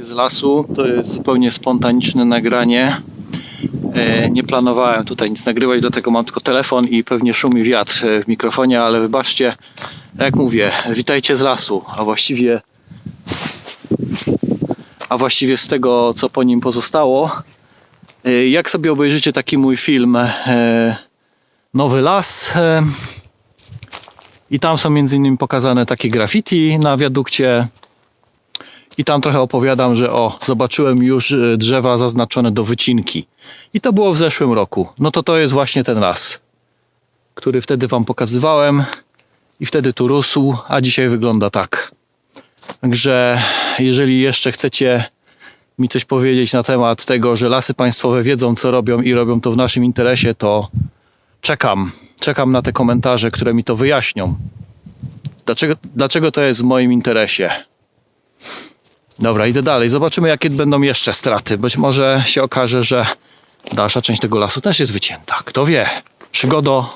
z lasu. To jest zupełnie spontaniczne nagranie. E, Nie planowałem tutaj nic nagrywać, dlatego mam tylko telefon i pewnie szumi wiatr e, w mikrofonie, ale wybaczcie, jak mówię, witajcie z lasu, a właściwie a właściwie z tego, co po nim pozostało. E, Jak sobie obejrzycie taki mój film Nowy Las i tam są między innymi pokazane takie graffiti na wiadukcie i tam trochę opowiadam, że o, zobaczyłem już e, drzewa zaznaczone do wycinki. I to było w zeszłym roku. No to to jest właśnie ten las, który wtedy wam pokazywałem i wtedy tu rósł, a dzisiaj wygląda tak. Także jeżeli jeszcze chcecie mi coś powiedzieć na temat tego, że lasy państwowe wiedzą co robią i robią to w naszym interesie, to czekam. Czekam na te komentarze, które mi to wyjaśnią. Dlaczego, dlaczego to jest w moim interesie? Dobra, idę dalej. Zobaczymy, jakie będą jeszcze straty. Być może się okaże, że dalsza część tego lasu też jest wycięta. Kto wie? Przygodo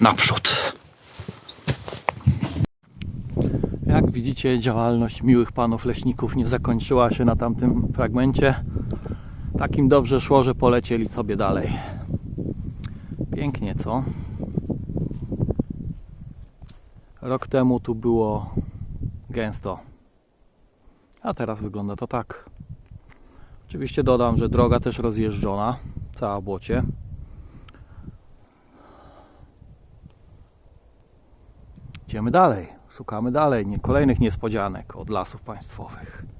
naprzód. Jak widzicie, działalność miłych panów leśników nie zakończyła się na tamtym fragmencie. Takim dobrze szło, że polecieli sobie dalej. Pięknie, co? Rok temu tu było gęsto. A teraz wygląda to tak. Oczywiście dodam, że droga też rozjeżdżona, cała błocie. Idziemy dalej, szukamy dalej nie, kolejnych niespodzianek od lasów państwowych.